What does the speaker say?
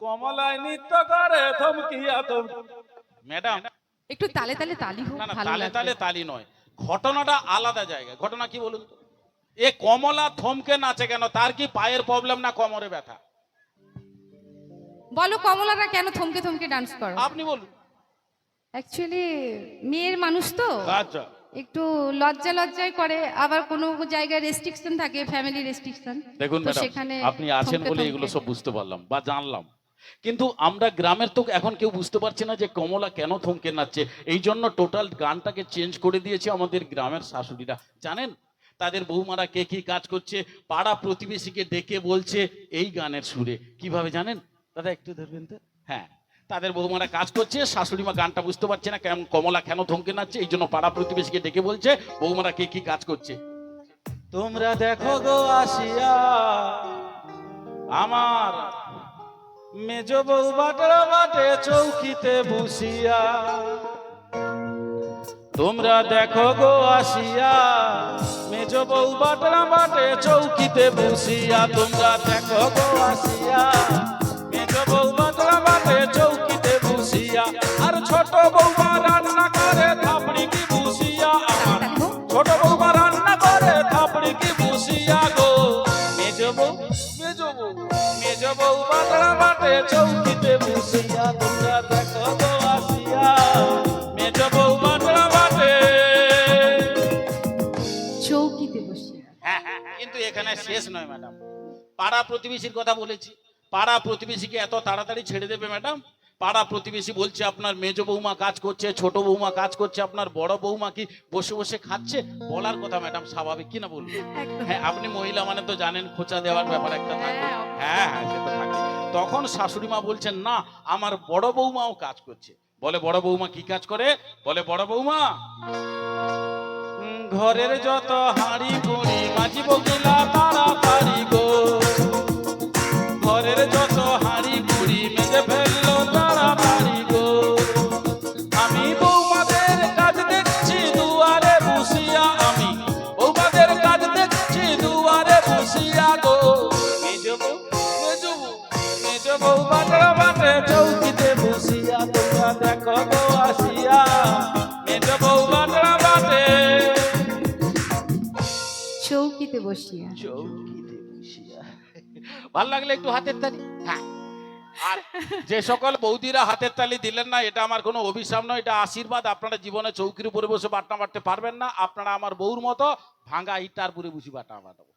কমলায় নৃত্য করে থমকিয়া থম ম্যাডাম। একটু তালে তালে তালি হোক না না ভালো তালে লাগবে। তালে তালি নয়। ঘটনাটা আলাদা জায়গায় ঘটনা কি বলুন তো? এ কমলা থমকে নাচে কেন? তার কি পায়ের প্রবলেম না কোমরে ব্যথা? বলো কমলারা কেন থমকে থমকে ডান্স করো? আপনি বলুন। অ্যাকচুয়ালি মেয়ের মানুষ তো। আচ্ছা। একটু লজ্জা লজ্জায় করে। আবার কোনো জায়গায় রেস্ট্রিকশন থাকে ফ্যামিলি রেস্ট্রিকশন দেখুন ম্যাডাম সেখানে আপনি আছেন বলে এগুলো সব বুঝতে পারলাম বা জানলাম। কিন্তু আমরা গ্রামের তো এখন কেউ বুঝতে পারছে না যে কমলা কেন থমকে নাচছে। এই জন্য টোটাল গানটাকে চেঞ্জ করে দিয়েছে আমাদের গ্রামের শাশুড়িরা। জানেন? তাদের বৌমারা কে কি কাজ করছে? পাড়া প্রতিবেশীকে ডেকে বলছে এই গানের সুরে। কীভাবে জানেন? দাদা একটু ধরবেন তো? হ্যাঁ। তাদের বৌমারা কাজ করছে শাশুড়ি মা গানটা বুঝতে পারছে না কেমন কমলা কেন থমকে নাচছে এই জন্য পাড়া প্রতিবেশীকে ডেকে বলছে বৌমারা কে কি কাজ করছে? তোমরা দেখো গো আসিয়া আমার মেজ বউ বাটে বাটে চৌকিতে বসিয়া। তোমরা দেখো গো আসিয়া, মেজ বউ বাটে বাটে চৌকিতে বসিয়া। তোমরা দেখো গো আসিয়া, মেজ বউ বাটরা বাটে চৌকিতে বসিয়া। আর ছোট বৌমা মেজ বউ মেজ বউ চৌকিতে বসিয়া তোমরা দেখো গো আসিয়া। মেজ বউ বাটড়া বাটে চৌকিতে বসিয়া। হ্যাঁ, হ্যাঁ, হ্যাঁ, কিন্তু এখানে শেষ নয় ম্যাডাম। পাড়া প্রতিবেশীর কথা বলেছি। পাড়া প্রতিবেশীকে এত তাড়াতাড়ি ছেড়ে দেবে ম্যাডাম? পাড়া প্রতিবেশী বলছে আপনার মেজ বৌমা কাজ করছে ছোট বৌমা কাজ করছে আপনার বড় বৌমা কি বসে বসে খাচ্ছে? বলার কথা ম্যাডাম স্বাভাবিক কি না বলুন? হ্যাঁ আপনি মহিলা মানে তো জানেন খোঁচা দেওয়ার ব্যাপার একটা থাকে। হ্যাঁ, হ্যাঁ হ্যাঁ সে তো থাকে তখন শাশুড়ি মা বলছেন না আমার বড় বৌমাও কাজ করছে। বলে বড় বৌমা কি কাজ করে? বলে বড় বৌমা ঘরের যত হাড়ি গুড়ি মাঝি বকিলা তাড়াতাড়ি বউ বাটে বাটে চৌকিতে বসিয়া তোমরা দেখো গো আসিয়া। মেজ বউ বাটে বাটে চৌকিতে বসিয়া। চৌকিতে বসিয়া। ভালো লাগলে একটু হাতের তালি। হ্যাঁ। আর যে সকল বৌদিরা হাতের তালি দিলেন না এটা আমার কোনো অভিশাপ নয় এটা আশীর্বাদ। আপনারা জীবনে চৌকির উপরে বসে বাটনা বাটতে পারবেন না। আপনারা আমার বউর মতো ভাঙা ইটার পুরে বসে বাটা বাটাবো